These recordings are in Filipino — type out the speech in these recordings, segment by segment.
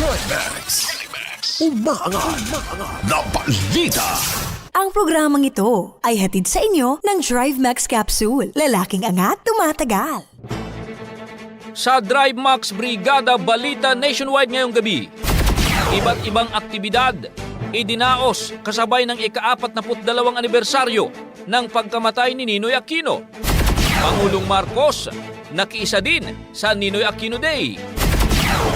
Drive Max. Umaangat na balita. Ang programang ito ay hatid sa inyo ng Drive Max Capsule. Lalaking angat, tumatagal. Sa Drive Max Brigada Balita Nationwide ngayong gabi, iba't ibang aktibidad idinaos kasabay ng ika-42 anibersaryo ng pagkamatay ni Ninoy Aquino. Pangulong Marcos nakiisa din sa Ninoy Aquino Day.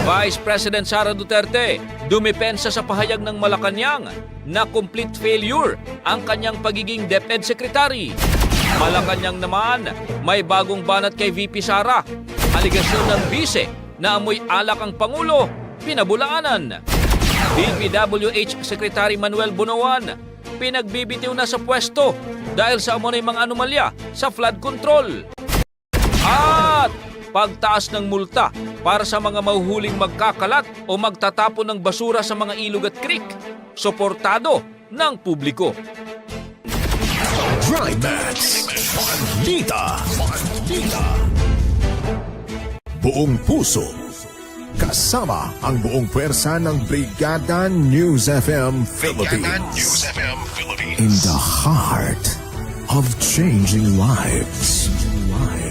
Vice President Sara Duterte dumepensa sa pahayag ng Malacanang na complete failure ang kanyang pagiging DepEd Secretary. Malacanang naman may bagong banat kay VP Sara. Aligasyon ng bise na amoy alak ang Pangulo, pinabulaanan. DPWH Secretary Manuel Bunawan, pinagbibitiw na sa pwesto dahil sa amonay mga anomalya sa flood control. At pagtaas ng multa para sa mga mahuhuling magkakalat o magtatapon ng basura sa mga ilog at creek, suportado ng publiko. Drive Max. Balita. Balita. Buong puso. Kasama ang buong pwersa ng Brigada News FM Philippines. In the heart of changing lives.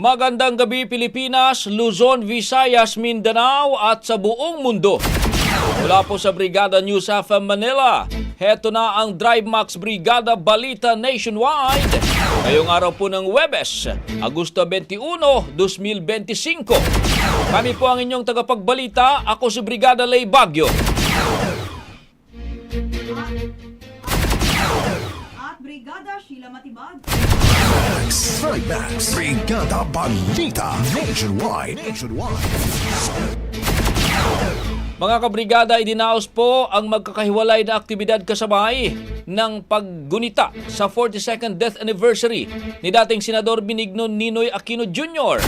Magandang gabi Pilipinas, Luzon, Visayas, Mindanao at sa buong mundo. Mula po sa Brigada News of Manila, heto na ang Drive Max Brigada Balita Nationwide. Ngayong araw po ng Webes, Agosto 21, 2025. Kami po ang inyong tagapagbalita, ako si Brigada Lay Bagyo. Sheila Matibag. Max. Brigada Balita Nationwide. Nationwide. Mga kabrigada, idinaos po ang magkakahiwalay na aktibidad kasabay ng paggunita sa 42nd death anniversary ni dating Senador Benigno Ninoy Aquino Jr.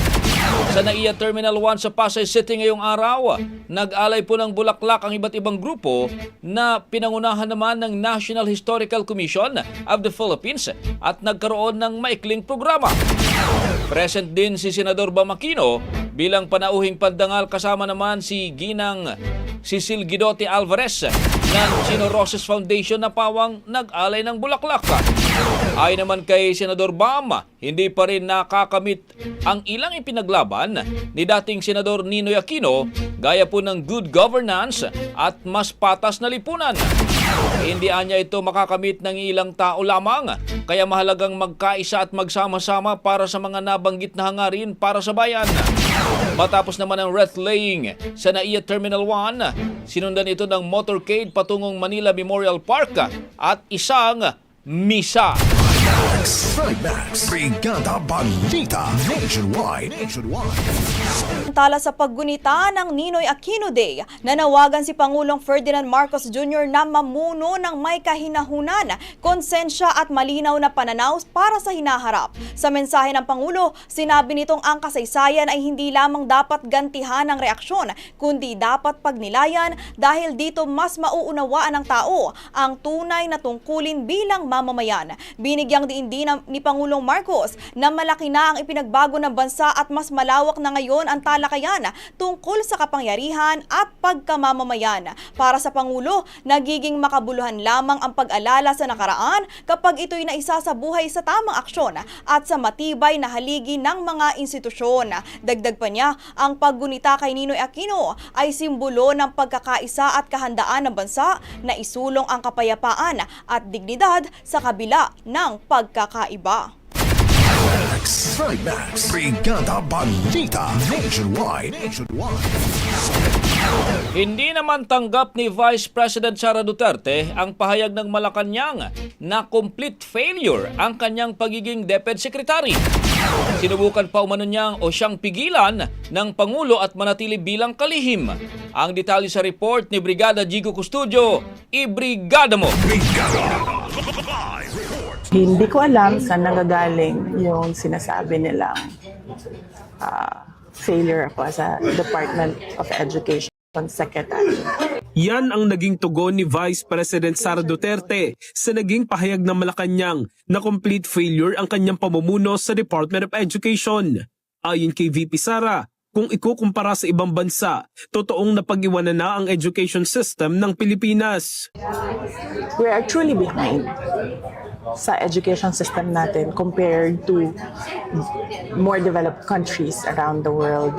Sa NAIA Terminal 1 sa Pasay City ngayong araw, nag-alay po ng bulaklak ang iba't ibang grupo na pinangunahan naman ng National Historical Commission of the Philippines at nagkaroon ng maikling programa. Present din si Senador Bamakino bilang panauhing pandangal kasama naman si Ginang Cecil Guidotti Alvarez ng Chino Roses Foundation na pawang nag-alay ng bulaklak. Ay naman kay Senador Bam, hindi pa rin nakakamit ang ilang ipinaglaban ni dating Senador Ninoy Aquino gaya po ng good governance at mas patas na lipunan. Hindi anya ito makakamit ng ilang tao lamang, kaya mahalagang magkaisa at magsama-sama para sa mga nabanggit na hangarin para sa bayan. Matapos naman ang wreath laying sa NAIA Terminal 1, sinundan ito ng motorcade patungong Manila Memorial Park at isang misa. Trimax, Brigada Balita, Nationwide, Nationwide. Tala sa paggunita ng Ninoy Aquino Day, nanawagan si Pangulong Ferdinand Marcos Jr. na mamuno ng may kahinahunan, konsensya at malinaw na pananaw para sa hinaharap. Sa mensahe ng Pangulo, sinabi nitong ang kasaysayan ay hindi lamang dapat gantihan ng reaksyon, kundi dapat pagnilayan dahil dito mas mauunawaan ng tao ang tunay na tungkulin bilang mamamayan. Binigyang diin din ni Pangulong Marcos na malaki na ang ipinagbago ng bansa at mas malawak na ngayon ang talakayan tungkol sa kapangyarihan at pagkamamamayan. Para sa Pangulo, nagiging makabuluhan lamang ang pag-alala sa nakaraan kapag ito'y naisa sa buhay sa tamang aksyon at sa matibay na haligi ng mga institusyon. Dagdag pa niya, ang paggunita kay Ninoy Aquino ay simbolo ng pagkakaisa at kahandaan ng bansa na isulong ang kapayapaan at dignidad sa kabila ng pagkakaiba. Trimax, Brigada Balita, Nationwide, Nationwide. Hindi naman tanggap ni Vice President Sara Duterte ang pahayag ng Malacanang na complete failure ang kanyang pagiging DepEd Secretary. Sinubukan pa umano niyang o siyang pigilan ng Pangulo at manatili bilang kalihim. Ang detalye sa report ni Brigada Jigo Custodio, ibrigada mo! Brigada. Hindi ko alam saan nanggagaling yung sinasabi nilang ah, failure ako sa Department of Education Secretary. Yan ang naging tugon ni Vice President Sara Duterte sa naging pahayag ng Malacanang na complete failure ang kanyang pamumuno sa Department of Education. Ayon kay VP Sara, kung ikukumpara sa ibang bansa, totoong napag-iwanan na ang education system ng Pilipinas. We are truly behind sa education system natin compared to more developed countries around the world.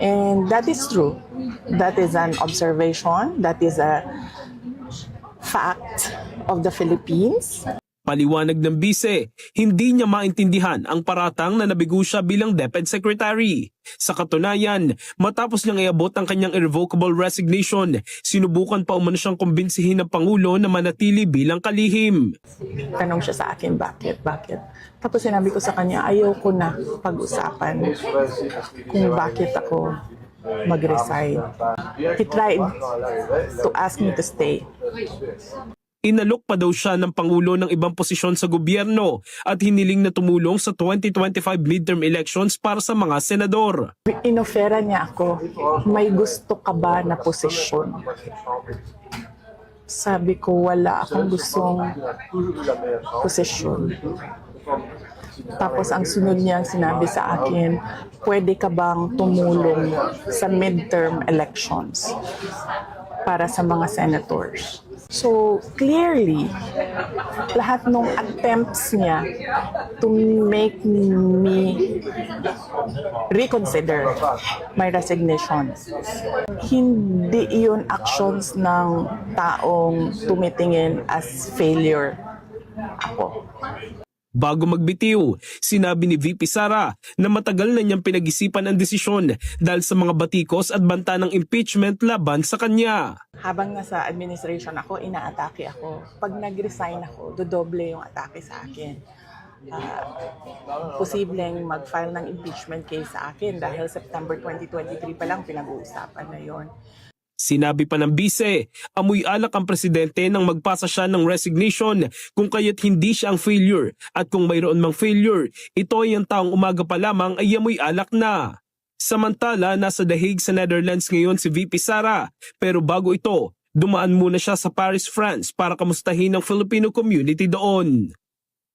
And that is true. That is an observation. That is a fact of the Philippines. Paliwanag ng bise, hindi niya maintindihan ang paratang na nabigo siya bilang DepEd Secretary. Sa katunayan, matapos niyang iabot ang kanyang irrevocable resignation, sinubukan pa umano siyang kumbinsihin ng Pangulo na manatili bilang kalihim. Tanong siya sa akin, bakit, bakit? Tapos sinabi ko sa kanya, ayaw ko na pag-usapan kung bakit ako mag-resign. He tried to ask me to stay. Inalok pa daw siya ng Pangulo ng ibang posisyon sa gobyerno at hiniling na tumulong sa 2025 midterm elections para sa mga senador. Inofera niya ako, may gusto ka ba na posisyon? Sabi ko, wala akong gustong posisyon. Tapos ang sunod niyang sinabi sa akin, pwede ka bang tumulong sa midterm elections para sa mga senators? So clearly, lahat ng attempts niya to make me reconsider my resignation. Hindi iyon actions ng taong tumitingin as failure ako. Bago magbitiw, sinabi ni VP Sara na matagal na niyang pinag-isipan ang desisyon dahil sa mga batikos at banta ng impeachment laban sa kanya. Habang nasa administration ako, inaatake ako. Pag nag-resign ako, dodoble yung atake sa akin. Ah, posibleng mag-file ng impeachment case sa akin dahil September 2023 pa lang pinag-uusapan na yon. Sinabi pa ng bise, amoy alak ang presidente nang magpasa siya ng resignation kung kaya't hindi siya ang failure at kung mayroon mang failure, ito ay ang taong umaga pa lamang ay amoy alak na. Samantala, nasa The Hague sa Netherlands ngayon si VP Sara pero bago ito, dumaan muna siya sa Paris, France para kamustahin ang Filipino community doon.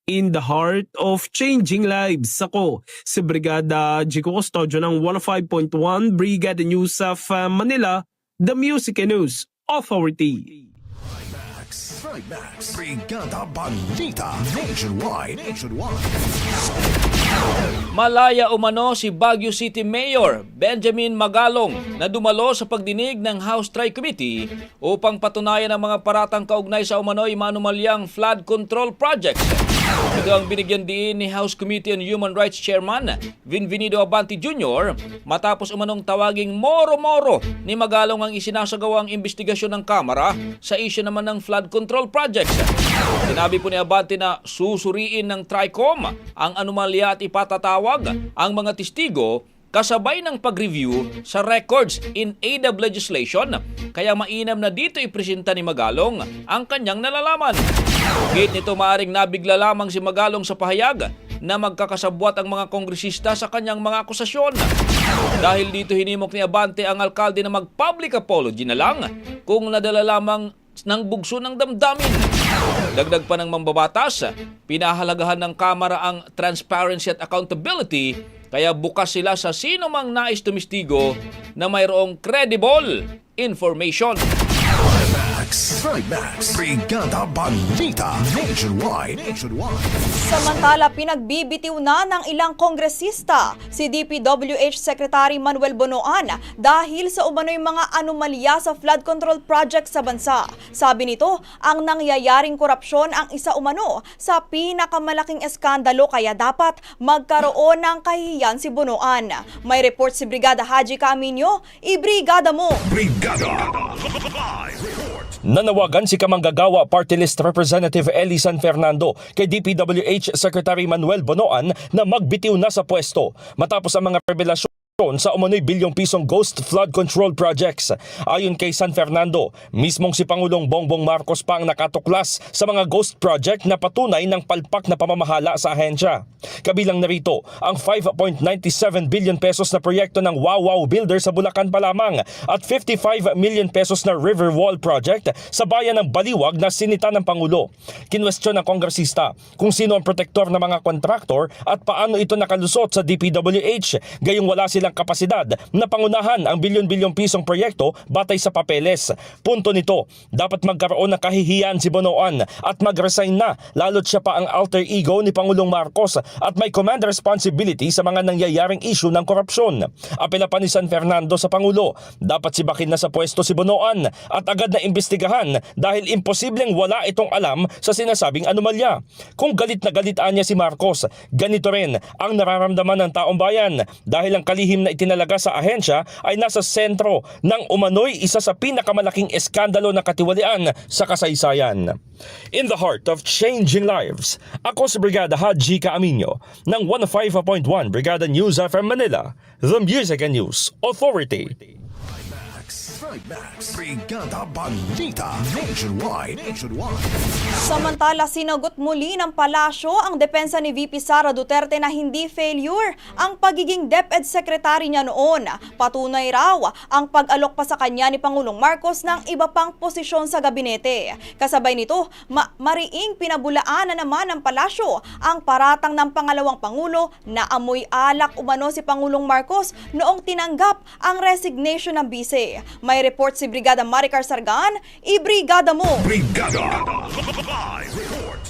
in the heart of changing lives. Ako, si Brigada Jico Custodio ng 105.1 Brigada News of uh, Manila, the Music and News Authority. Trimax. Brigada Balita. Nationwide. Nationwide. Malaya umano si Baguio City Mayor Benjamin Magalong na dumalo sa pagdinig ng House Tri-Committee upang patunayan ang mga paratang kaugnay sa umano'y manumalyang flood control projects. Ito ang binigyan din ni House Committee on Human Rights Chairman Vinvenido Abante Jr. matapos umanong tawaging moro-moro ni Magalong ang isinasagawang investigasyon ng Kamara sa isyu naman ng flood control projects. Sinabi po ni Abante na susuriin ng TRICOM ang anomalya at ipatatawag ang mga testigo kasabay ng pag-review sa records in aid of legislation kaya mainam na dito ipresenta ni Magalong ang kanyang nalalaman. Gate nito maaring nabigla lamang si Magalong sa pahayag na magkakasabwat ang mga kongresista sa kanyang mga akusasyon. Dahil dito hinimok ni Abante ang alkalde na mag-public apology na lang kung nadala lamang ng bugso ng damdamin. Dagdag pa ng mambabatas, pinahalagahan ng Kamara ang transparency at accountability kaya bukas sila sa sino mang nais tumistigo na mayroong credible information. Trimax. Brigada Balita. Nationwide. Nationwide. Samantala, pinagbibitiw na ng ilang kongresista si DPWH Secretary Manuel Bonoan dahil sa umano'y mga anomalya sa flood control project sa bansa. Sabi nito, ang nangyayaring korupsyon ang isa umano sa pinakamalaking eskandalo kaya dapat magkaroon ng kahihiyan si Bonoan. May report si Brigada Haji Camino, ibrigada mo! Brigada. Live report. Nanawagan si Kamanggagawa Party List Representative Eli San Fernando kay DPWH Secretary Manuel Bonoan na magbitiw na sa pwesto. Matapos ang mga revelasyon sa umano'y bilyong pisong ghost flood control projects. Ayon kay San Fernando, mismong si Pangulong Bongbong Marcos pa ang nakatuklas sa mga ghost project na patunay ng palpak na pamamahala sa ahensya. Kabilang narito ang 5.97 billion pesos na proyekto ng Wow Wow Builder sa Bulacan pa lamang at 55 million pesos na River Wall Project sa bayan ng Baliwag na sinita ng Pangulo. Kinwestiyon ng kongresista kung sino ang protektor ng mga kontraktor at paano ito nakalusot sa DPWH gayong wala silang kapasidad na pangunahan ang bilyon-bilyong pisong proyekto batay sa papeles. Punto nito, dapat magkaroon ng kahihiyan si Bonoan at mag-resign na lalo't siya pa ang alter ego ni Pangulong Marcos at may command responsibility sa mga nangyayaring issue ng korupsyon. Apela pa ni San Fernando sa Pangulo, dapat sibakin na sa pwesto si Bonoan at agad na imbestigahan dahil imposibleng wala itong alam sa sinasabing anomalya. Kung galit na galitaan niya si Marcos, ganito rin ang nararamdaman ng taong bayan dahil ang kalihim na itinalaga sa ahensya ay nasa sentro ng umano'y isa sa pinakamalaking eskandalo na katiwalian sa kasaysayan. In the heart of changing lives, ako si Brigada Haji Caaminyo ng 105.1 Brigada News FM Manila, the Music and News Authority. Trimax. Brigada Balita. Nationwide. Nationwide. Samantala, sinagot muli ng palasyo ang depensa ni VP Sara Duterte na hindi failure ang pagiging DepEd Secretary niya noon. Patunay raw ang pag-alok pa sa kanya ni Pangulong Marcos ng iba pang posisyon sa gabinete. Kasabay nito, ma- mariing pinabulaan na naman ng palasyo ang paratang ng pangalawang Pangulo na amoy alak umano si Pangulong Marcos noong tinanggap ang resignation ng bise. May report si Brigada Maricar Sargan, ibrigada mo! Brigada. Live report.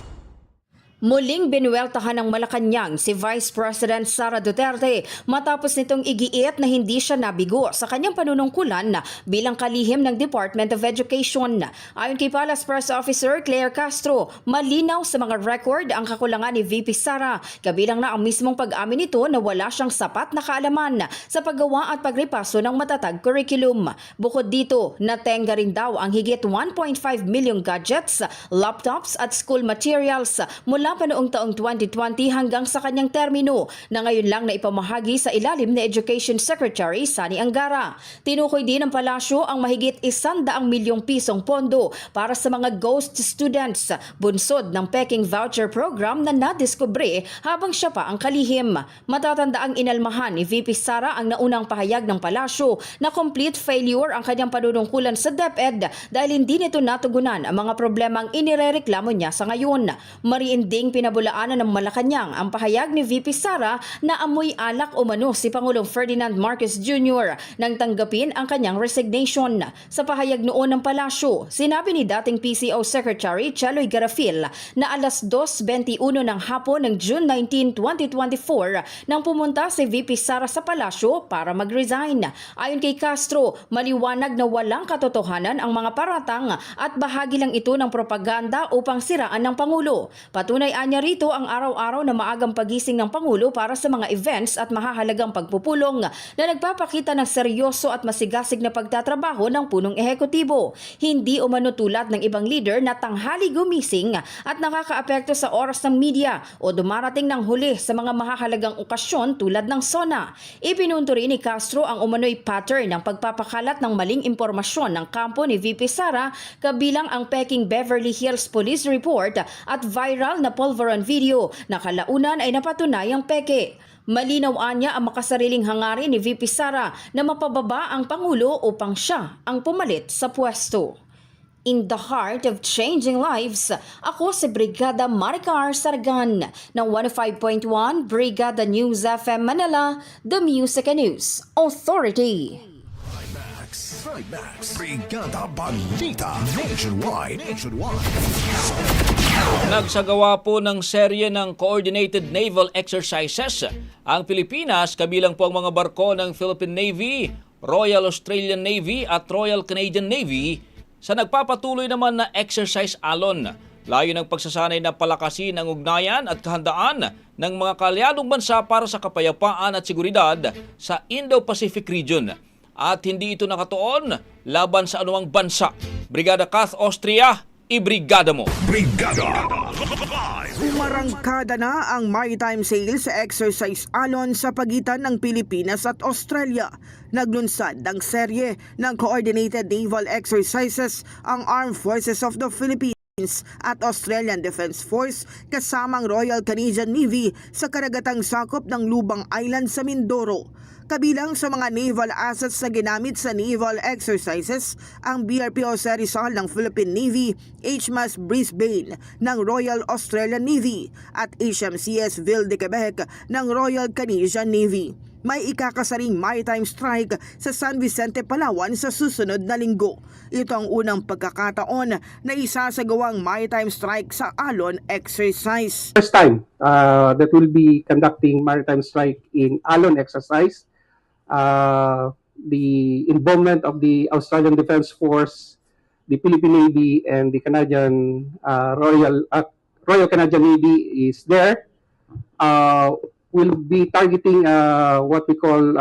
Muling binuweltahan ng Malacanang si Vice President Sara Duterte matapos nitong igiit na hindi siya nabigo sa kanyang panunungkulan bilang kalihim ng Department of Education. Ayon kay Palace Press Officer Claire Castro, malinaw sa mga record ang kakulangan ni VP Sara, kabilang na ang mismong pag-amin nito na wala siyang sapat na kaalaman sa paggawa at pagripaso ng matatag curriculum. Bukod dito, natenga rin daw ang higit 1.5 million gadgets, laptops at school materials mula pa noong taong 2020 hanggang sa kanyang termino na ngayon lang na ipamahagi sa ilalim ni Education Secretary Sani Angara. Tinukoy din ng palasyo ang mahigit isandaang milyong pisong pondo para sa mga ghost students, bunsod ng Peking Voucher Program na nadiskubre habang siya pa ang kalihim. Matatanda ang inalmahan ni VP Sara ang naunang pahayag ng palasyo na complete failure ang kanyang panunungkulan sa DepEd dahil hindi nito natugunan ang mga problemang inirereklamo niya sa ngayon. Mariindi Muling pinabulaanan ng Malacanang ang pahayag ni VP Sara na amoy alak umano si Pangulong Ferdinand Marcos Jr. nang tanggapin ang kanyang resignation. Sa pahayag noon ng palasyo, sinabi ni dating PCO Secretary Chaloy Garafil na alas 2.21 ng hapon ng June 19, 2024 nang pumunta si VP Sara sa palasyo para mag-resign. Ayon kay Castro, maliwanag na walang katotohanan ang mga paratang at bahagi lang ito ng propaganda upang siraan ng Pangulo. Patunay anya rito ang araw-araw na maagang pagising ng Pangulo para sa mga events at mahahalagang pagpupulong na nagpapakita ng seryoso at masigasig na pagtatrabaho ng punong ehekutibo. Hindi umano tulad ng ibang leader na tanghali gumising at nakakaapekto sa oras ng media o dumarating ng huli sa mga mahahalagang okasyon tulad ng SONA. Ipinunto rin ni Castro ang umano'y pattern ng pagpapakalat ng maling impormasyon ng kampo ni VP Sara kabilang ang Peking Beverly Hills Police Report at viral na pulveron video na kalaunan ay napatunayang peke. Malinaw anya ang makasariling hangarin ni VP Sara na mapababa ang Pangulo upang siya ang pumalit sa pwesto. In the heart of changing lives, ako si Brigada Maricar Sargan ng 105.1 Brigada News FM Manila, The Music and News Authority. Trimax. Brigada Balita. Nationwide. Nationwide. Nagsagawa po ng serye ng Coordinated Naval Exercises ang Pilipinas kabilang po ang mga barko ng Philippine Navy, Royal Australian Navy at Royal Canadian Navy sa nagpapatuloy naman na exercise alon. Layo ng pagsasanay na palakasin ang ugnayan at kahandaan ng mga kalyadong bansa para sa kapayapaan at seguridad sa Indo-Pacific region. At hindi ito nakatuon laban sa anumang bansa. Brigada Kath Austria, ibrigada mo! Brigada. Umarangkada na ang maritime sales sa exercise alon sa pagitan ng Pilipinas at Australia. Naglunsad ng serye ng Coordinated Naval Exercises ang Armed Forces of the Philippines at Australian Defence Force kasamang Royal Canadian Navy sa karagatang sakop ng Lubang Island sa Mindoro. Kabilang sa mga naval assets na ginamit sa naval exercises ang BRP Jose Rizal ng Philippine Navy, HMAS Brisbane ng Royal Australian Navy at HMCS Ville de Quebec ng Royal Canadian Navy. May ikakasaring maritime strike sa San Vicente, Palawan sa susunod na linggo. Ito ang unang pagkakataon na isasagawang maritime strike sa Alon exercise. first time uh, that we'll be conducting maritime strike in Alon exercise. Uh, the involvement of the Australian Defence Force, the Philippine Navy, and the Canadian uh, Royal uh, Royal Canadian Navy is there. We'll be targeting what we call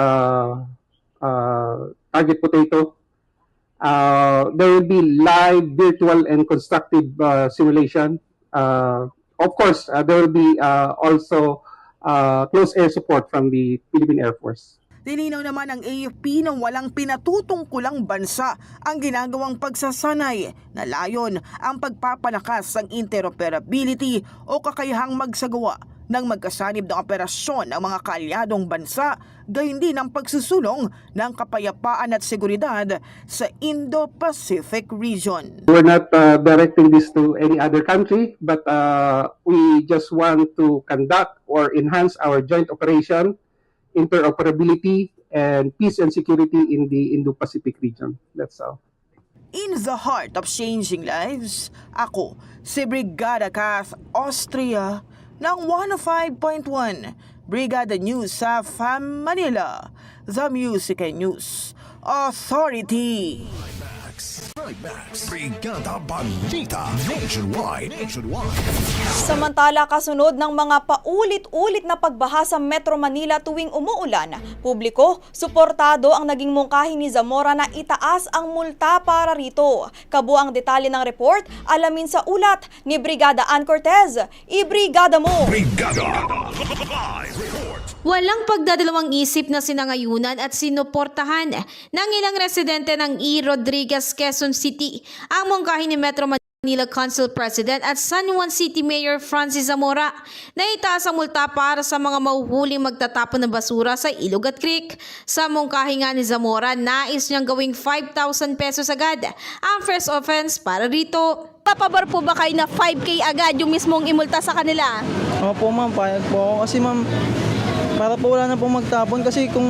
target potato. Uh, there will be live, virtual, and constructive uh, simulation. Uh, of course, there will be also close air support from the Philippine Air Force. Tininaw naman ng AFP na walang pinatutungkulang bansa ang ginagawang pagsasanay na layon ang pagpapalakas ng interoperability o kakayahang magsagawa ng magkasanib na operasyon ng mga kaalyadong bansa gayon din ang pagsusulong ng kapayapaan at seguridad sa Indo-Pacific region. We're not uh, directing this to any other country, but uh, we just want to conduct or enhance our joint operation, interoperability, and peace and security in the Indo-Pacific region. That's all. In the heart of changing lives, ako si Brigada Kath Austria ng 105.1 Brigada News sa FAM Manila, The Music and News Authority. Trimax. Brigada Balita. Nationwide. Nationwide. Samantala, kasunod ng mga paulit-ulit na pagbaha sa Metro Manila tuwing umuulan, publiko, suportado ang naging mungkahi ni Zamora na itaas ang multa para rito. Kabuang detalye ng report, alamin sa ulat ni Brigada Ann Cortez. Ibrigada mo! Brigada. Live report. Walang pagdadalawang isip na sinangayunan at sinuportahan ng ilang residente ng E. Rodriguez, Quezon City ang mungkahi ni Metro Manila Council President at San Juan City Mayor Francis Zamora na itaas ang multa para sa mga mahuhuling magtatapon ng basura sa ilog at creek. Sa mungkahi nga ni Zamora, nais niyang gawing 5,000 pesos agad ang first offense para rito. papabor po ba kayo na 5K agad yung mismong imulta sa kanila? Opo ma'am, payag po ako kasi ma'am, para po wala na pong magtapon kasi kung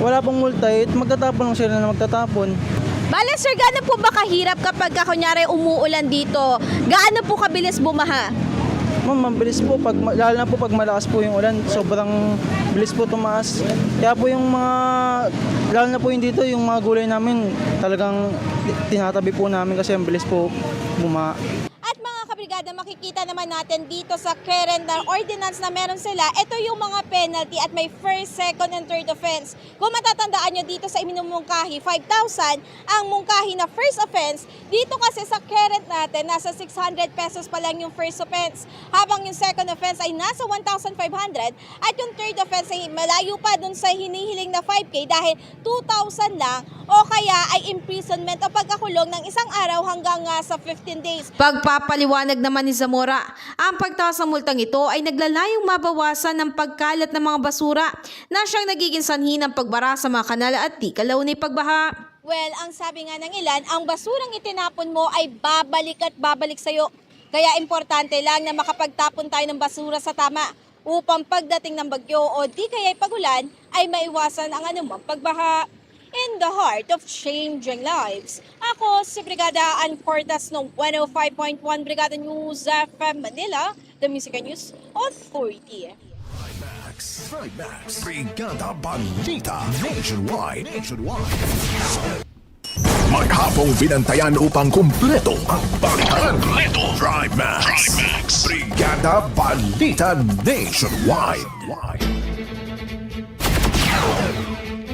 wala pong multa, eh, magtatapon lang sila na magtatapon. Bale sir, gaano po ba kahirap kapag ka, kunyari umuulan dito? Gaano po kabilis bumaha? Ma'am, mabilis po, pag, lalo na po pag malakas po yung ulan, sobrang bilis po tumaas. Kaya po yung mga, lalo na po yung dito, yung mga gulay namin, talagang tinatabi po namin kasi ang bilis po bumaha. Kabrigada, makikita naman natin dito sa current na ordinance na meron sila, ito yung mga penalty at may first, second, and third offense. Kung matatandaan nyo dito sa iminumungkahi, 5,000, ang mungkahi na first offense, dito kasi sa current natin, nasa 600 pesos pa lang yung first offense. Habang yung second offense ay nasa 1,500 at yung third offense ay malayo pa dun sa hinihiling na 5K dahil 2,000 lang o kaya ay imprisonment o pagkakulong ng isang araw hanggang ah, sa 15 days. Pagpapaliwanag naman ni Zamora, ang pagtaas ng multang ito ay naglalayong mabawasan ng pagkalat ng mga basura na siyang nagiging sanhi ng pagbara sa mga kanal at di kalaunay pagbaha. Well, ang sabi nga ng ilan, ang basurang itinapon mo ay babalik at babalik sa'yo. Kaya importante lang na makapagtapon tayo ng basura sa tama upang pagdating ng bagyo o di kaya'y pagulan ay maiwasan ang anumang pagbaha. In the heart of changing lives. Ako si Brigada Ann Cortas ng 105.1 Brigada News FM Manila, the Music News Authority. Max, Max, Brigada Balita Nationwide. Nationwide. Maghapong binantayan upang kumpleto ang balitan. Kumpleto. Drive Max. Brigada Balita Nationwide.